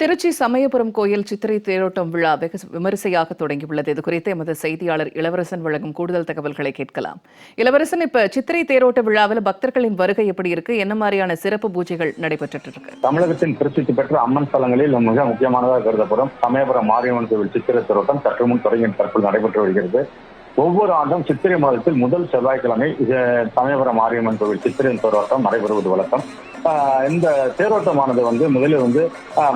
திருச்சி சமயபுரம் கோயில் சித்திரை தேரோட்டம் விழா வெகு விமரிசையாக தொடங்கியுள்ளது. இது குறித்து எமது செய்தியாளர் இளவரசன் வழங்கும் கூடுதல் தகவல்களை கேட்கலாம். இளவரசன் இப்ப சித்திரை தேரோட்ட விழாவில் பக்தர்களின் வருகை எப்படி இருக்கு? என்ன மாதிரியான சிறப்பு பூஜைகள் நடைபெற்று இருக்கு தமிழகத்தின் பிரசித்தி பெற்ற அம்மன் ஸ்தலங்களில் மிக முக்கியமானதாக கருதப்படும். சமயபுரம் மாரியம்மன் கோவில் சித்திரை தேரோட்டம் சற்று முன் தொடங்கி தற்போது நடைபெற்று வருகிறது. ஒவ்வொரு ஆண்டும் சித்திரை மாதத்தில் முதல் செவ்வாய்க்கிழமை சமயபுரம் மாரியம்மன் கோவில் சித்திரை தேரோட்டம் நடைபெறுவது வழக்கம். இந்த தேரோட்டமானது வந்து முதலில் வந்து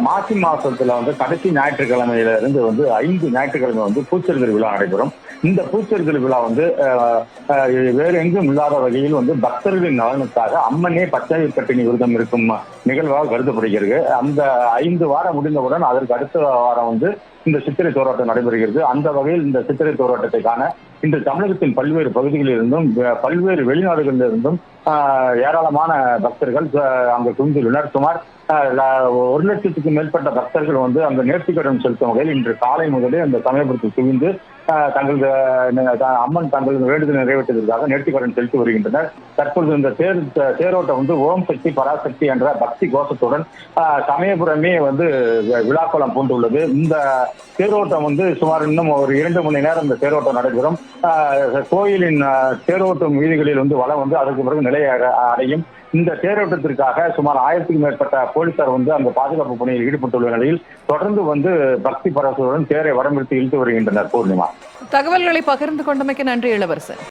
மாசி மாசத்துல வந்து கடைசி ஞாயிற்றுக்கிழமையில இருந்து வந்து ஐந்து ஞாயிற்றுக்கிழமை வந்து பூச்செறிதல் விழா நடைபெறும். இந்த பூச்செறிதல் விழா வந்து வேறு எங்கும் இல்லாத வகையில் வந்து பக்தர்களின் நலனுக்காக அம்மனே பச்சை பட்டினி விரதம் இருக்கும் நிகழ்வாக கருதப்படுகிறது அந்த ஐந்து வாரம் முடிந்தவுடன் அதற்கு அடுத்த வாரம் வந்து இந்த சித்திரை தோராட்டம் நடைபெறுகிறது. அந்த வகையில் இந்த சித்திரை தோராட்டத்தை காண இன்று தமிழகத்தின் பல்வேறு பகுதிகளில் இருந்தும் பல்வேறு வெளிநாடுகளிலிருந்தும் ஏராளமான பக்தர்கள் அங்கு குவிந்துள்ளனர் சுமார் ஒரு லட்சத்துக்கும் மேற்பட்ட பக்தர்கள் வந்து அங்கு நேர்த்திக்கடன் செலுத்தும் வகையில் இன்று காலை முதலே அந்த சமயபுரத்தில் குவிந்து தங்களது அம்மன் தங்களது வேண்டுதல் நிறைவேற்றுவதற்காக நேர்த்திக்கடன் செலுத்தி வருகின்றனர். தற்பொழுது இந்த தேர் தேரோட்டம் வந்து ஓம் சக்தி பராசக்தி என்ற பக்தி கோஷத்துடன் சமயபுரமே வந்து விழாக்கோலம் பூண்டுள்ளது. இந்த தேரோட்டம் வந்து சுமார் இன்னும் ஒரு இரண்டு மணி நேரம் இந்த தேரோட்டம் நடைபெறும். கோயிலின் தேரோட்டம் வீதிகளில் வந்து வளம் வந்து அதற்கு பிறகு நிலை அடையும். இந்த தேரோட்டத்திற்காக சுமார் ஆயிரத்துக்கும் மேற்பட்ட போலீசார் வந்து அந்த பாதுகாப்பு பணியில் ஈடுபட்டுள்ள நிலையில் தொடர்ந்து வந்து பக்தி பரவசுடன் தேரை வரம்பிடித்து இழுத்து வருகின்றனர். பூர்ணிமா. தகவல்களை பகிர்ந்து கொண்டமைக்கு நன்றி இளவரசன்